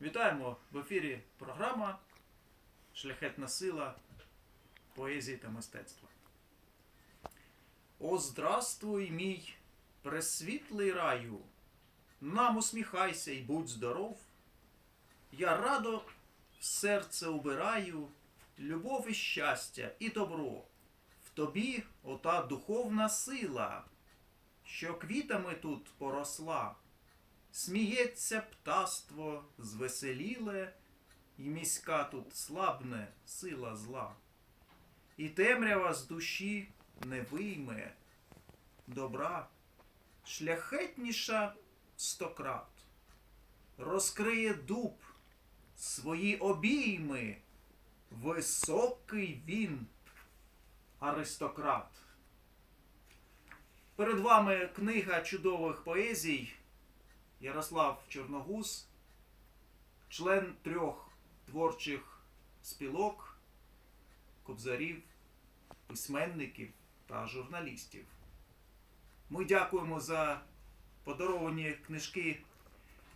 Вітаємо в ефірі програма Шляхетна сила поезії та мистецтва. О, здравствуй, мій пресвітлий раю! Нам усміхайся і будь здоров. Я радо в серце убираю любов і щастя і добро. В тобі ота духовна сила, що квітами тут поросла. Сміється птаство звеселіле, і міська тут слабне сила зла. І темрява з душі не вийме добра, шляхетніша стократ, розкриє дуб свої обійми, високий він аристократ. Перед вами книга чудових поезій Ярослав Чорногуз, член трьох творчих спілок, кобзарів, письменників та журналістів. Ми дякуємо за подаровані книжки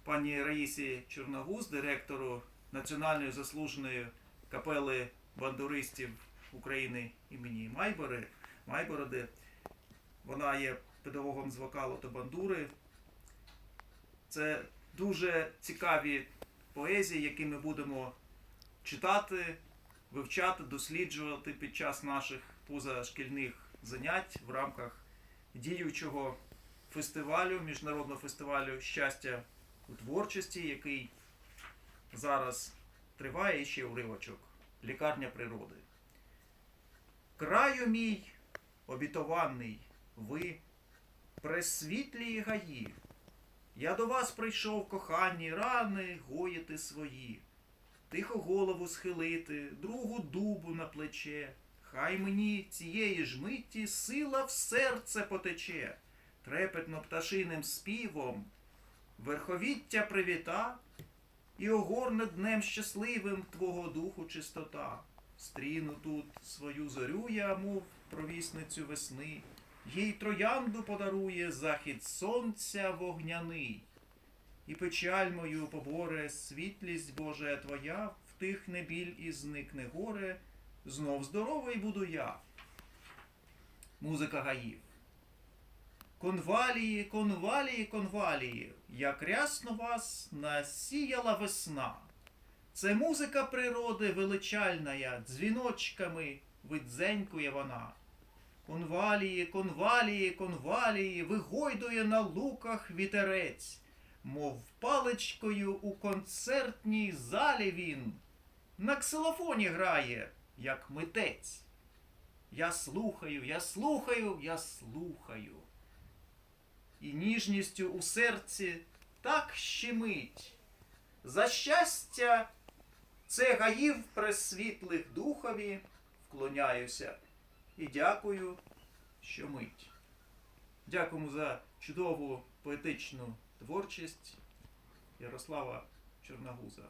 пані Раїсі Чорногуз, директору Національної заслуженої капели бандуристів України імені Майбори, Майбороди. Вона є педагогом з вокалу та бандури. Це дуже цікаві поезії, які ми будемо читати, вивчати, досліджувати під час наших позашкільних занять в рамках діючого фестивалю, міжнародного фестивалю щастя у творчості, який зараз триває і ще уривочок. Лікарня природи. Краю мій обітований, ви пресвітлі гаї. Я до вас прийшов, кохані, рани гоїти свої, тихо голову схилити, другу дубу на плече. Хай мені цієї ж миті сила в серце потече, трепетно пташиним співом, верховіття привіта, і огорне днем щасливим твого духу чистота. Стріну тут свою зорю я, мов провісницю весни, їй троянду подарує захід сонця вогняний. І печаль мою поборе, світлість Божа твоя, втихне біль і зникне горе, знов здоровий буду я. Музика гаїв. Конвалії, конвалії, конвалії, як рясно вас насіяла весна. Це музика природи величальная, дзвіночками видзенькує вона. Конвалії, конвалії, конвалії, вигойдує на луках вітерець, мов паличкою у концертній залі він. На ксилофоні грає, як митець. Я слухаю, я слухаю, я слухаю. І ніжністю у серці так щемить. За щастя, це гаїв пресвітлих духові, вклоняюся і дякую, що мить. Дякуємо за чудову поетичну творчість Ярослава Чорногуза.